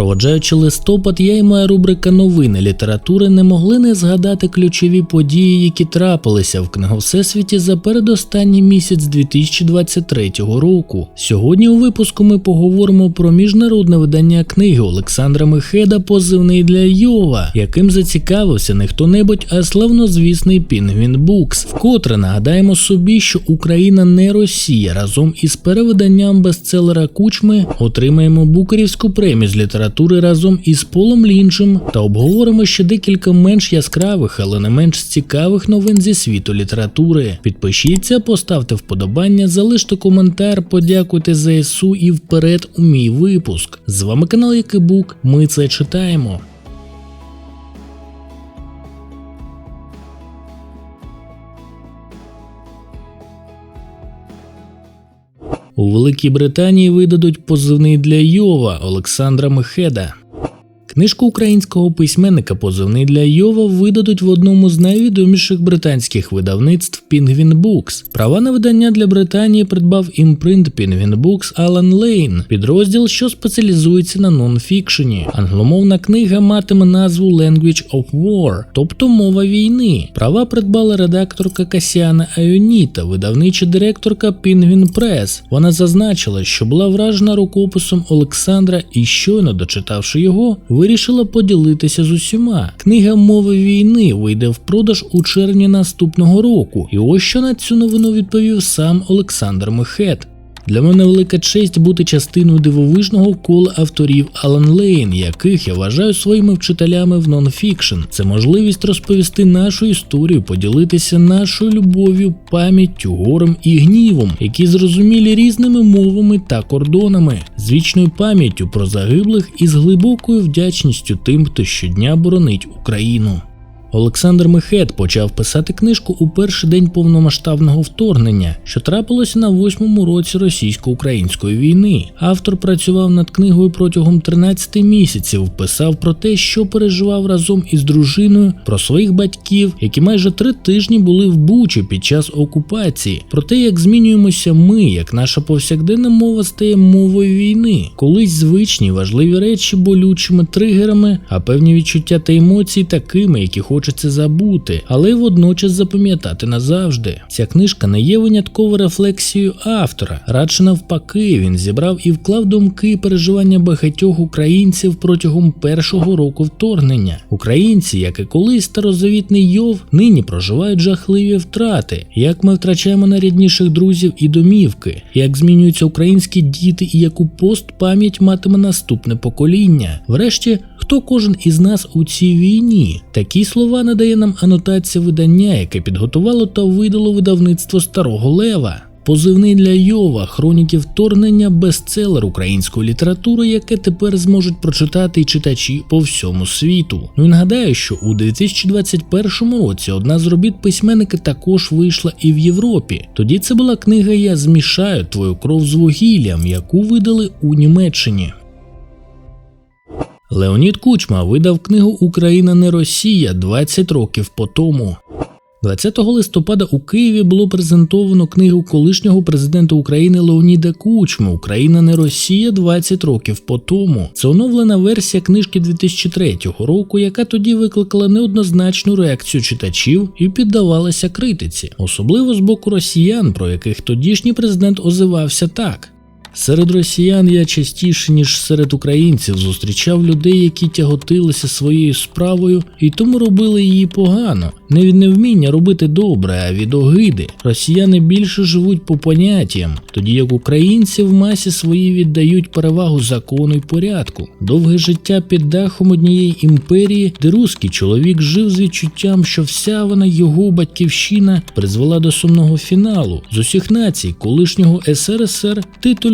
Проводжаючи листопад, я і моя рубрика новини літератури не могли не згадати ключові події, які трапилися в книговсесвіті за передостанній місяць 2023 року. Сьогодні у випуску ми поговоримо про міжнародне видання книги Олександра Мехеда Позивний для Йова, яким зацікавився не хто-небудь, а славнозвісний Пінгвін Букс. Вкотре нагадаємо собі, що Україна не Росія разом із перевиданням бестселера Кучми отримаємо Букерівську премію з літератури разом із Полом Лінчем та обговоримо ще декілька менш яскравих, але не менш цікавих новин зі світу літератури. Підпишіться, поставте вподобання, залиште коментар, подякуйте ЗСУ і вперед у мій випуск. З вами канал Якибук. Ми це читаємо. У Великій Британії видадуть позивний для Йова Олександра Мехеда. Книжку українського письменника Позивний для Йова видадуть в одному з найвідоміших британських видавництв Penguin Books. Права на видання для Британії придбав імпринт Penguin Books Alan Lane, підрозділ, що спеціалізується на нонфікшені. Англомовна книга матиме назву Language of War, тобто мова війни. Права придбала редакторка Касіана Айоніта, видавнича директорка Penguin Press. Вона зазначила, що була вражена рукописом Олександра і щойно дочитавши його, вирішила поділитися з усіма. Книга мови війни вийде в продаж у червні наступного року. І ось що на цю новину відповів сам Олександр Мехет. Для мене велика честь бути частиною дивовижного кола авторів Алан Лейн, яких я вважаю своїми вчителями в нонфікшн. Це можливість розповісти нашу історію, поділитися нашою любов'ю, пам'яттю, горем і гнівом, які зрозумілі різними мовами та кордонами, з вічною пам'яттю про загиблих і з глибокою вдячністю тим, хто щодня боронить Україну. Олександр Мехет почав писати книжку у перший день повномасштабного вторгнення, що трапилося на восьмому році російсько-української війни. Автор працював над книгою протягом 13 місяців, писав про те, що переживав разом із дружиною, про своїх батьків, які майже три тижні були в Бучі під час окупації, про те, як змінюємося ми, як наша повсякденна мова стає мовою війни, колись звичні важливі речі болючими тригерами, а певні відчуття та емоції такими, які хочуть хочеться забути, але водночас запам'ятати назавжди. Ця книжка не є винятково рефлексією автора, радше навпаки, він зібрав і вклав думки і переживання багатьох українців протягом першого року вторгнення. Українці, як і колись старозавітний Йов, нині проживають жахливі втрати, як ми втрачаємо найрідніших друзів і домівки, як змінюються українські діти і яку постпам'ять матиме наступне покоління. Врешті, хто кожен із нас у цій війні? Такі слова надає нам анотація видання, яке підготувало та видало видавництво Старого Лева. Позивний для Йова, хроніки вторгнення, бестселер української літератури, яке тепер зможуть прочитати й читачі по всьому світу. Ну і нагадаю, що у 2021 році одна з робіт письменника також вийшла і в Європі. Тоді це була книга Я змішаю твою кров з вугіллям, яку видали у Німеччині. Леонід Кучма видав книгу Україна не Росія 20 років по тому. 20 листопада у Києві було презентовано книгу колишнього президента України Леоніда Кучми Україна не Росія 20 років по тому. Це оновлена версія книжки 2003 року, яка тоді викликала неоднозначну реакцію читачів і піддавалася критиці, особливо з боку росіян, про яких тодішній президент озивався так. Серед росіян я частіше, ніж серед українців, зустрічав людей, які тяготилися своєю справою і тому робили її погано, не від невміння робити добре, а від огиди. Росіяни більше живуть по поняттям, тоді як українці в масі свої віддають перевагу закону й порядку. Довге життя під дахом однієї імперії, де руський чоловік жив з відчуттям, що вся вона його батьківщина призвела до сумного фіналу з усіх націй колишнього СРСР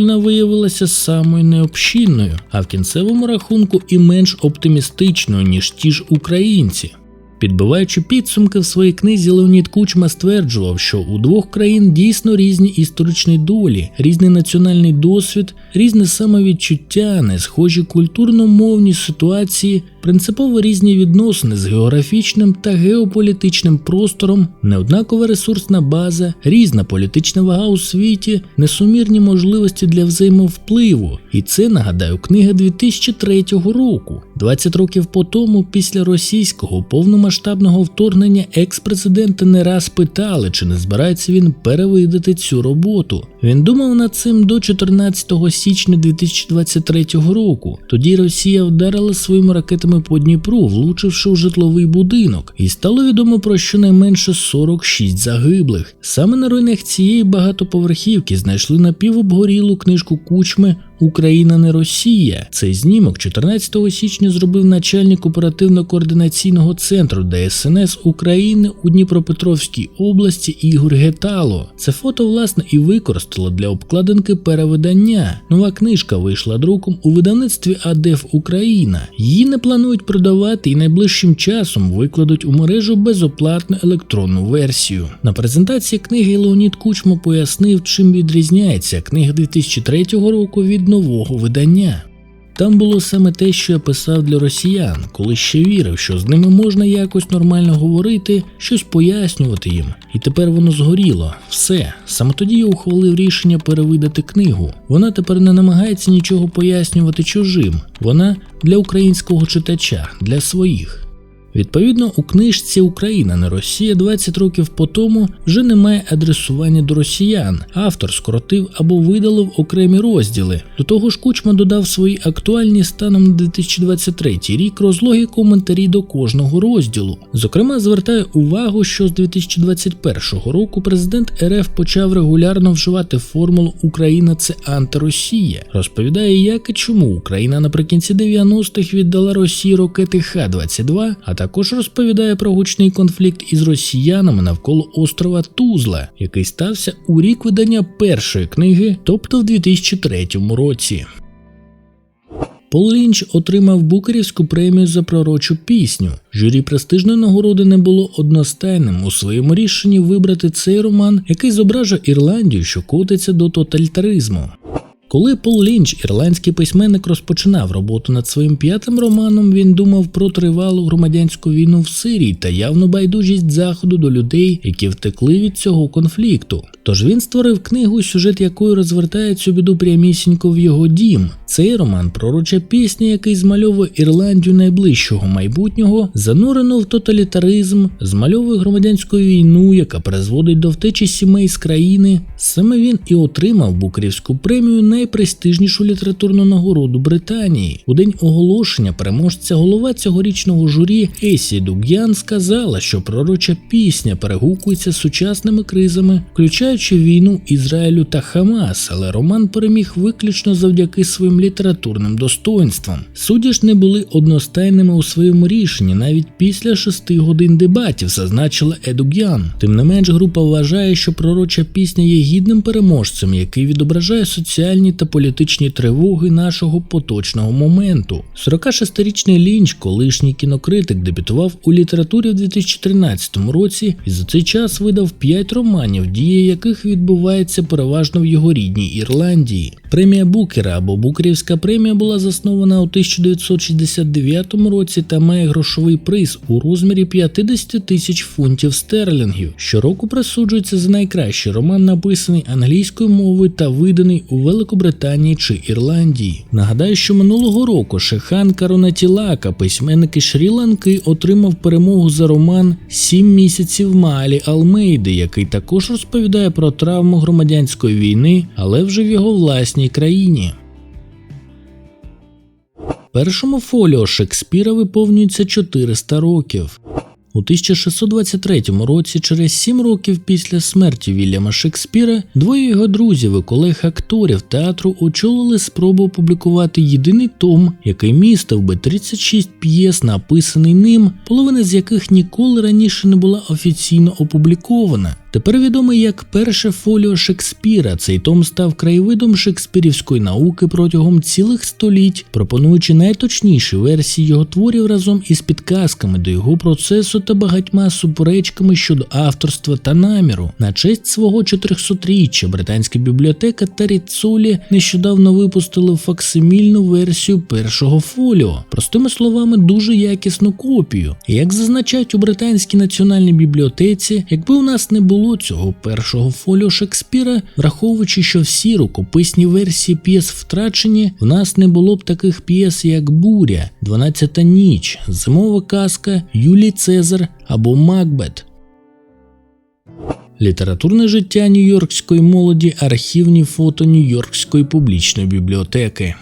титульна виявилася самою необхідною, а в кінцевому рахунку і менш оптимістичною, ніж ті ж українці. Підбиваючи підсумки в своїй книзі, Леонід Кучма стверджував, що у двох країн дійсно різні історичні долі, різний національний досвід, різне самовідчуття, не схожі культурно-мовні ситуації, принципово різні відносини з географічним та геополітичним простором, неоднакова ресурсна база, різна політична вага у світі, несумірні можливості для взаємовпливу І це нагадаю книга 2003 року. 20 років по тому, після російського повномасштабного вторгнення, екс-президента не раз питали, чи не збирається він перевидати цю роботу. Він думав над цим до 14 січня 2023 року. Тоді Росія вдарила своїми ракетами по Дніпру, влучивши в житловий будинок, і стало відомо про щонайменше 46 загиблих. Саме на руйнах цієї багатоповерхівки знайшли напівобгорілу книжку кучми Україна не Росія. Цей знімок 14 січня зробив начальник оперативно-координаційного центру ДСНС України у Дніпропетровській області Ігор Гетало. Це фото, власне, і використало для обкладинки перевидання. Нова книжка вийшла друком у видавництві АДЕФ Україна. Її не планують продавати і найближчим часом викладуть у мережу безоплатну електронну версію. На презентації книги Леонід Кучма пояснив, чим відрізняється книга 2003 року від нового видання. Там було саме те, що я писав для росіян, коли ще вірив, що з ними можна якось нормально говорити, щось пояснювати їм. І тепер воно згоріло. Все. Саме тоді я ухвалив рішення перевидати книгу. Вона тепер не намагається нічого пояснювати чужим. Вона для українського читача, для своїх. Відповідно, у книжці Україна не Росія 20 років по тому вже немає адресування до росіян. Автор скоротив або видалив окремі розділи. До того ж, Кучма додав свої актуальні станом на 2023 рік розлоги коментарі до кожного розділу. Зокрема, звертаю увагу, що з 2021 року президент РФ почав регулярно вживати формулу Україна це антиросія. Розповідає, як і чому Україна наприкінці 90-х віддала Росії ракети Х-22, а також розповідає про гучний конфлікт із росіянами навколо острова Тузла, який стався у рік видання першої книги, тобто в 2003 році. Пол Лінч отримав Букерівську премію за пророчу пісню. Журі престижної нагороди не було одностайним у своєму рішенні вибрати цей роман, який зображує Ірландію, що котиться до тоталітаризму. Коли Пол Лінч, ірландський письменник, розпочинав роботу над своїм п'ятим романом, він думав про тривалу громадянську війну в Сирії та явну байдужість заходу до людей, які втекли від цього конфлікту. Тож він створив книгу, сюжет якої розвертає цю біду прямісінько в його дім. Цей роман пророча пісня, який змальовує Ірландію найближчого майбутнього, занурено в тоталітаризм, змальовує громадянську війну, яка призводить до втечі сімей з країни. Саме він і отримав Букрівську премію найпрестижнішу літературну нагороду Британії. У день оголошення переможця голова цьогорічного журі Есі Дуг'ян сказала, що пророча пісня перегукується з сучасними кризами, включаючи війну Ізраїлю та Хамас, але роман переміг виключно завдяки своїм літературним достоинствам. Судді ж не були одностайними у своєму рішенні навіть після шести годин дебатів, зазначила Едуг'ян. Тим не менш, група вважає, що пророча пісня є гідним переможцем, який відображає соціальні та політичні тривоги нашого поточного моменту. 46-річний Лінч, колишній кінокритик, дебютував у літературі в 2013 році і за цей час видав 5 романів, дія яких відбувається переважно в його рідній Ірландії. Премія Букера або Букерівська премія була заснована у 1969 році та має грошовий приз у розмірі 50 тисяч фунтів стерлінгів. Щороку присуджується за найкращий роман, написаний англійською мовою та виданий у Великобританії чи Ірландії. Нагадаю, що минулого року Шехан Каронатілака, письменник із Шрі-Ланки, отримав перемогу за роман Сім місяців Малі Алмейди, який також розповідає про травму громадянської війни, але вже в його власній країні. Першому фоліо Шекспіра виповнюється 400 років. У 1623 році, через сім років після смерті Вільяма Шекспіра, двоє його друзів і колег акторів театру очолили спробу опублікувати єдиний том, який містив би 36 п'єс, написаний ним, половина з яких ніколи раніше не була офіційно опублікована. Тепер відомий як перше фоліо Шекспіра. Цей том став краєвидом шекспірівської науки протягом цілих століть, пропонуючи найточніші версії його творів разом із підказками до його процесу та багатьма суперечками щодо авторства та наміру. На честь свого 400-річчя британська бібліотека та Ріцулі нещодавно випустили факсимільну версію першого фоліо, простими словами, дуже якісну копію. Як зазначають у британській національній бібліотеці, якби у нас не було цього першого фоліо Шекспіра, враховуючи, що всі рукописні версії п'єс втрачені, в нас не було б таких п'єс, як Буря, Дванадцята ніч, Зимова казка, Юлій Цезар або Макбет. Літературне життя нью-йоркської молоді, архівні фото Нью-Йоркської публічної бібліотеки.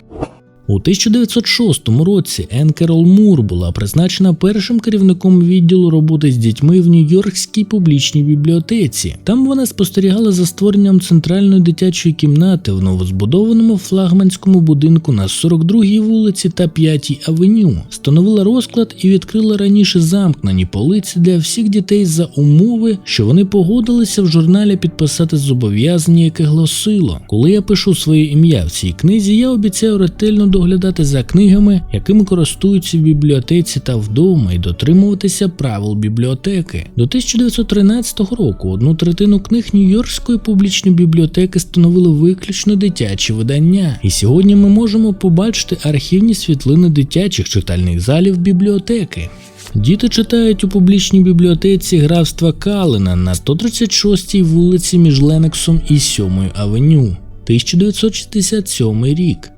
У 1906 році Ен Керол Мур була призначена першим керівником відділу роботи з дітьми в Нью-Йоркській публічній бібліотеці. Там вона спостерігала за створенням центральної дитячої кімнати в новозбудованому флагманському будинку на 42-й вулиці та 5-й авеню, встановила розклад і відкрила раніше замкнені полиці для всіх дітей за умови, що вони погодилися в журналі підписати зобов'язання, яке гласило: коли я пишу своє ім'я в цій книзі, я обіцяю ретельно доглядати за книгами, якими користуються в бібліотеці та вдома, і дотримуватися правил бібліотеки. До 1913 року одну третину книг Нью-Йоркської публічної бібліотеки становили виключно дитячі видання, і сьогодні ми можемо побачити архівні світлини дитячих читальних залів бібліотеки. Діти читають у публічній бібліотеці графства Калина на 136-й вулиці між Ленексом і 7 авеню, 1967 рік.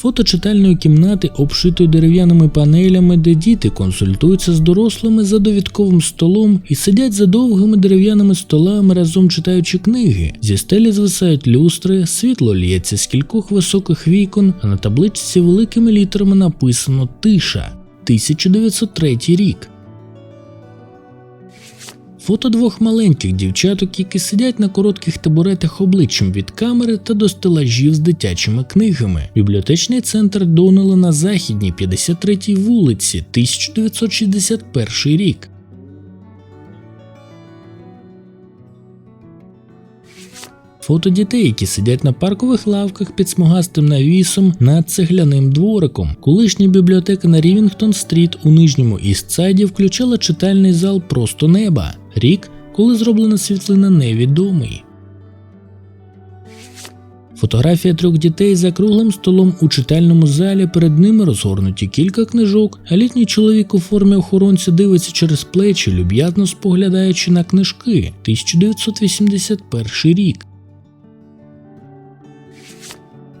Фото читальної кімнати, обшитої дерев'яними панелями, де діти консультуються з дорослими за довідковим столом і сидять за довгими дерев'яними столами разом читаючи книги. Зі стелі звисають люстри, світло лється з кількох високих вікон, а на табличці великими літерами написано Тиша 1903 рік. Фото двох маленьких дівчаток, які сидять на коротких табуретах обличчям від камери та до стелажів з дитячими книгами. Бібліотечний центр Донела на західній 53-й вулиці, 1961 рік. Фото дітей, які сидять на паркових лавках під смугастим навісом над цегляним двориком. Колишня бібліотека на Рівінгтон Стріт у нижньому Істсайді включала читальний зал просто неба. Рік, коли зроблена світлина, невідомий. Фотографія трьох дітей за круглим столом у читальному залі. Перед ними розгорнуті кілька книжок, а літній чоловік у формі охоронця дивиться через плечі, люб'язно споглядаючи на книжки. 1981 рік.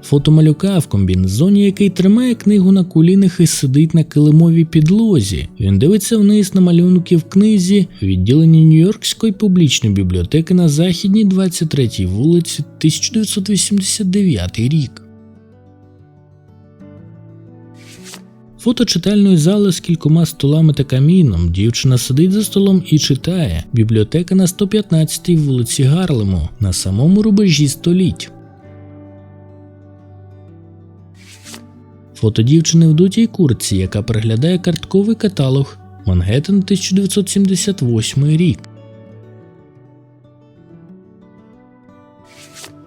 Фото малюка в комбінезоні, який тримає книгу на колінах і сидить на килимовій підлозі. Він дивиться вниз на малюнки в книзі, відділенні Нью-Йоркської публічної бібліотеки на західній 23-й вулиці 1989 рік. Фото читальної зали з кількома столами та каміном. Дівчина сидить за столом і читає. Бібліотека на 115-й вулиці Гарлему на самому рубежі століть. Фото дівчини в дутій куртці, яка переглядає картковий каталог Мангеттен 1978 рік.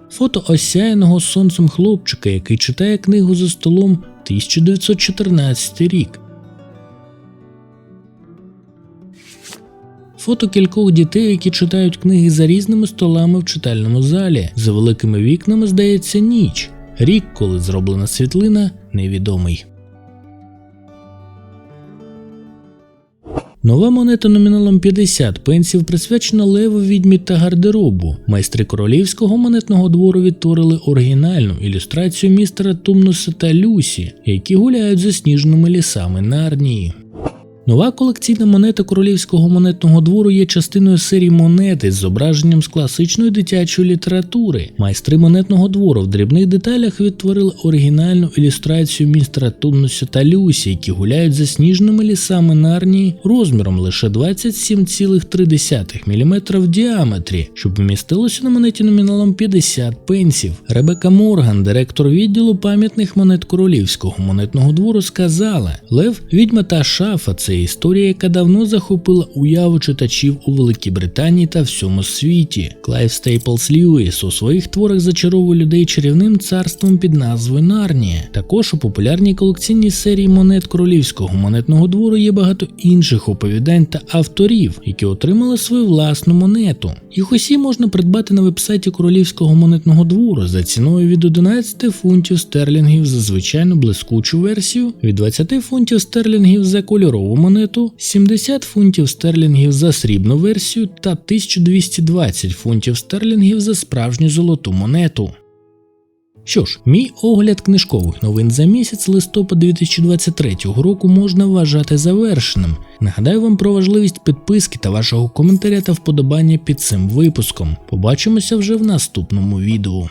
Фото осяяного сонцем хлопчика, який читає книгу за столом 1914 рік. Фото кількох дітей, які читають книги за різними столами в читальному залі. За великими вікнами здається ніч. Рік, коли зроблена світлина, невідомий. Нова монета номіналом 50 пенсів присвячена леву відьмі та гардеробу. Майстри королівського монетного двору відтворили оригінальну ілюстрацію містера Тумнуса та Люсі, які гуляють за сніжними лісами Нарнії. Нова колекційна монета королівського монетного двору є частиною серії монети з зображенням з класичної дитячої літератури. Майстри монетного двору в дрібних деталях відтворили оригінальну ілюстрацію містера Туннуся та Люсі, які гуляють за сніжними лісами Нарнії розміром лише 27,3 мм в діаметрі, щоб вмістилося на монеті номіналом 50 пенсів. Ребека Морган, директор відділу пам'ятних монет королівського монетного двору, сказала: Лев, відьма та шафа це це історія, яка давно захопила уяву читачів у Великій Британії та всьому світі. Клайв Стейплс Льюіс у своїх творах зачаровує людей чарівним царством під назвою Нарнія. Також у популярній колекційній серії монет королівського монетного двору є багато інших оповідань та авторів, які отримали свою власну монету. Їх усі можна придбати на вебсайті королівського монетного двору за ціною від 11 фунтів стерлінгів за звичайну блискучу версію, від 20 фунтів стерлінгів за кольорову монету, 70 фунтів стерлінгів за срібну версію та 1220 фунтів стерлінгів за справжню золоту монету. Що ж, мій огляд книжкових новин за місяць листопад 2023 року можна вважати завершеним. Нагадаю вам про важливість підписки та вашого коментаря та вподобання під цим випуском. Побачимося вже в наступному відео.